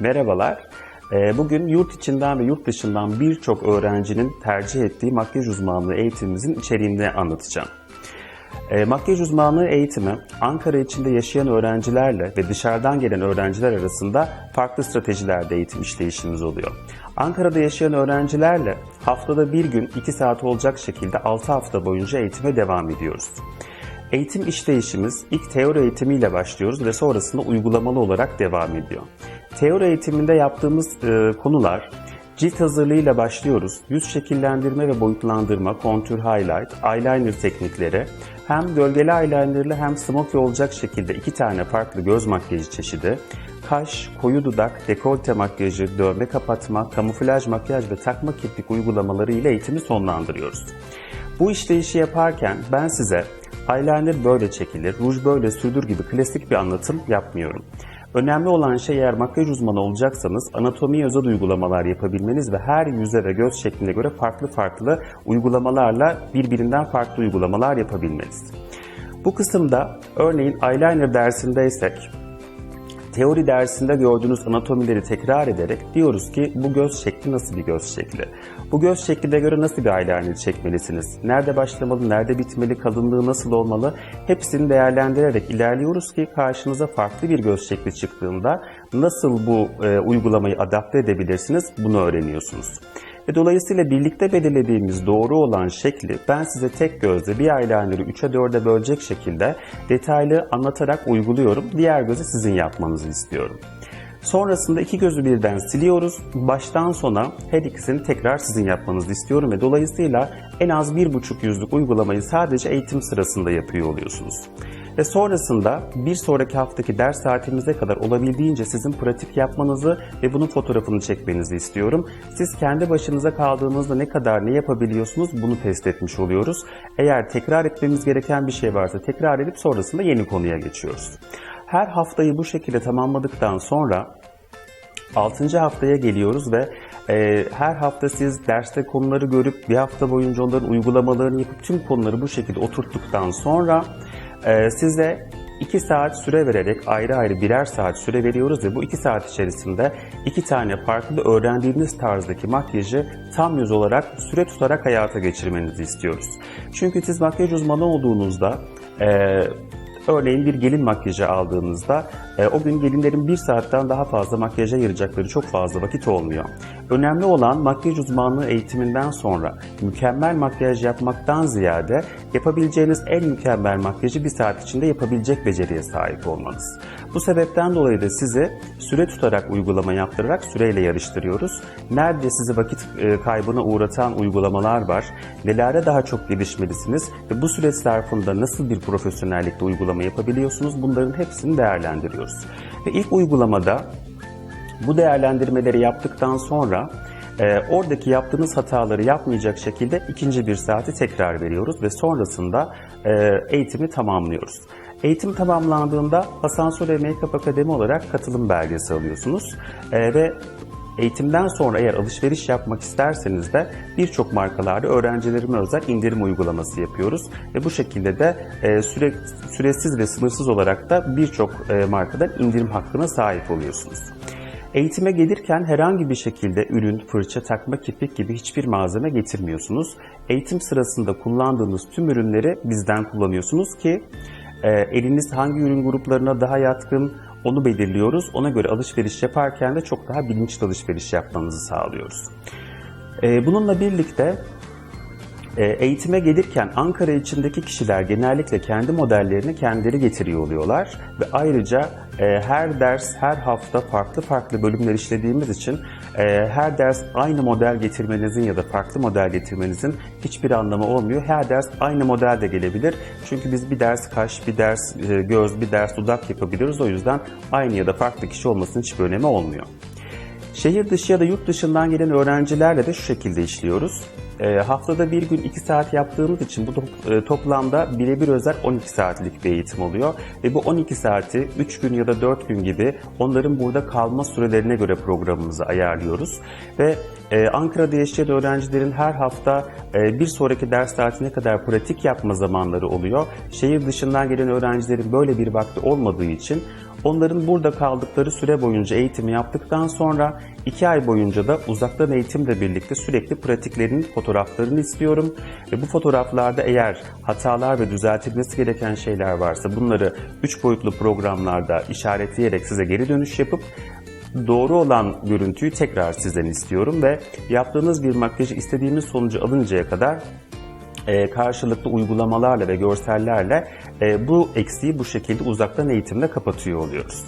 Merhabalar. Ee, Bugün yurt içinden ve yurt dışından birçok öğrencinin tercih ettiği makyaj uzmanlığı eğitimimizin içeriğini anlatacağım. E, makyaj uzmanlığı eğitimi Ankara içinde yaşayan öğrencilerle ve dışarıdan gelen öğrenciler arasında farklı stratejilerde eğitim işleyişimiz oluyor. Ankara'da yaşayan öğrencilerle haftada bir gün 2 saat olacak şekilde 6 hafta boyunca eğitime devam ediyoruz. Eğitim işleyişimiz ilk teori eğitimiyle başlıyoruz ve sonrasında uygulamalı olarak devam ediyor. Teori eğitiminde yaptığımız e, konular cilt hazırlığıyla başlıyoruz. Yüz şekillendirme ve boyutlandırma, kontür highlight, eyeliner teknikleri, hem gölgeli eyelinerlı hem smoky olacak şekilde iki tane farklı göz makyajı çeşidi, kaş, koyu dudak, dekolte makyajı, dövme kapatma, kamuflaj makyaj ve takma kirpik uygulamaları ile eğitimi sonlandırıyoruz. Bu işleyişi yaparken ben size eyeliner böyle çekilir, ruj böyle sürdür gibi klasik bir anlatım yapmıyorum. Önemli olan şey eğer makyaj uzmanı olacaksanız anatomiye özel uygulamalar yapabilmeniz ve her yüze ve göz şekline göre farklı farklı uygulamalarla birbirinden farklı uygulamalar yapabilmeniz. Bu kısımda örneğin eyeliner dersindeysek teori dersinde gördüğünüz anatomileri tekrar ederek diyoruz ki bu göz şekli nasıl bir göz şekli? Bu göz şekline göre nasıl bir eyeliner çekmelisiniz? Nerede başlamalı, nerede bitmeli, kalınlığı nasıl olmalı? Hepsini değerlendirerek ilerliyoruz ki karşınıza farklı bir göz şekli çıktığında nasıl bu e, uygulamayı adapte edebilirsiniz bunu öğreniyorsunuz. Ve dolayısıyla birlikte belirlediğimiz doğru olan şekli ben size tek gözle bir eyeliner'ı 3'e 4'e bölecek şekilde detaylı anlatarak uyguluyorum. Diğer gözü sizin yapmanızı istiyorum. Sonrasında iki gözü birden siliyoruz. Baştan sona her ikisini tekrar sizin yapmanızı istiyorum ve dolayısıyla en az bir buçuk yüzlük uygulamayı sadece eğitim sırasında yapıyor oluyorsunuz. Ve sonrasında bir sonraki haftaki ders saatimize kadar olabildiğince sizin pratik yapmanızı ve bunun fotoğrafını çekmenizi istiyorum. Siz kendi başınıza kaldığınızda ne kadar ne yapabiliyorsunuz bunu test etmiş oluyoruz. Eğer tekrar etmemiz gereken bir şey varsa tekrar edip sonrasında yeni konuya geçiyoruz. Her haftayı bu şekilde tamamladıktan sonra 6. haftaya geliyoruz ve e, her hafta siz derste konuları görüp bir hafta boyunca onların uygulamalarını yapıp tüm konuları bu şekilde oturttuktan sonra size 2 saat süre vererek ayrı ayrı birer saat süre veriyoruz ve bu 2 saat içerisinde iki tane farklı öğrendiğiniz tarzdaki makyajı tam yüz olarak süre tutarak hayata geçirmenizi istiyoruz. Çünkü siz makyaj uzmanı olduğunuzda e, Örneğin bir gelin makyajı aldığınızda e, o gün gelinlerin bir saatten daha fazla makyaja ayıracakları çok fazla vakit olmuyor. Önemli olan makyaj uzmanlığı eğitiminden sonra mükemmel makyaj yapmaktan ziyade yapabileceğiniz en mükemmel makyajı bir saat içinde yapabilecek beceriye sahip olmanız. Bu sebepten dolayı da sizi süre tutarak uygulama yaptırarak süreyle yarıştırıyoruz. Nerede sizi vakit e, kaybına uğratan uygulamalar var, nelere daha çok gelişmelisiniz ve bu süreç zarfında nasıl bir profesyonellikte uygulama yapabiliyorsunuz bunların hepsini değerlendiriyoruz. Ve ilk uygulamada bu değerlendirmeleri yaptıktan sonra e, oradaki yaptığınız hataları yapmayacak şekilde ikinci bir saati tekrar veriyoruz ve sonrasında e, eğitimi tamamlıyoruz. Eğitim tamamlandığında Asansör ve Make-up Akademi olarak katılım belgesi alıyorsunuz e, ve Eğitimden sonra eğer alışveriş yapmak isterseniz de birçok markalarda öğrencilerime özel indirim uygulaması yapıyoruz. Ve bu şekilde de e, süre, süresiz ve sınırsız olarak da birçok e, markadan indirim hakkına sahip oluyorsunuz. Eğitime gelirken herhangi bir şekilde ürün, fırça, takma, kirpik gibi hiçbir malzeme getirmiyorsunuz. Eğitim sırasında kullandığınız tüm ürünleri bizden kullanıyorsunuz ki e, eliniz hangi ürün gruplarına daha yatkın onu belirliyoruz. Ona göre alışveriş yaparken de çok daha bilinçli alışveriş yapmanızı sağlıyoruz. E, bununla birlikte eğitime gelirken Ankara içindeki kişiler genellikle kendi modellerini kendileri getiriyor oluyorlar ve ayrıca e, her ders her hafta farklı farklı bölümler işlediğimiz için e, her ders aynı model getirmenizin ya da farklı model getirmenizin hiçbir anlamı olmuyor. Her ders aynı model de gelebilir. Çünkü biz bir ders kaş, bir ders göz, bir ders dudak yapabiliyoruz. O yüzden aynı ya da farklı kişi olmasının hiçbir önemi olmuyor. Şehir dışı ya da yurt dışından gelen öğrencilerle de şu şekilde işliyoruz. E, haftada bir gün 2 saat yaptığımız için bu top, e, toplamda birebir özel 12 saatlik bir eğitim oluyor. Ve bu 12 saati 3 gün ya da 4 gün gibi onların burada kalma sürelerine göre programımızı ayarlıyoruz. Ve e, Ankara'da yaşayan öğrencilerin her hafta e, bir sonraki ders saatine kadar pratik yapma zamanları oluyor. Şehir dışından gelen öğrencilerin böyle bir vakti olmadığı için Onların burada kaldıkları süre boyunca eğitimi yaptıktan sonra 2 ay boyunca da uzaktan eğitimle birlikte sürekli pratiklerinin fotoğraflarını istiyorum. Ve bu fotoğraflarda eğer hatalar ve düzeltilmesi gereken şeyler varsa bunları 3 boyutlu programlarda işaretleyerek size geri dönüş yapıp doğru olan görüntüyü tekrar sizden istiyorum ve yaptığınız bir makyajı istediğiniz sonucu alıncaya kadar e, karşılıklı uygulamalarla ve görsellerle e, bu eksiği bu şekilde uzaktan eğitimle kapatıyor oluyoruz.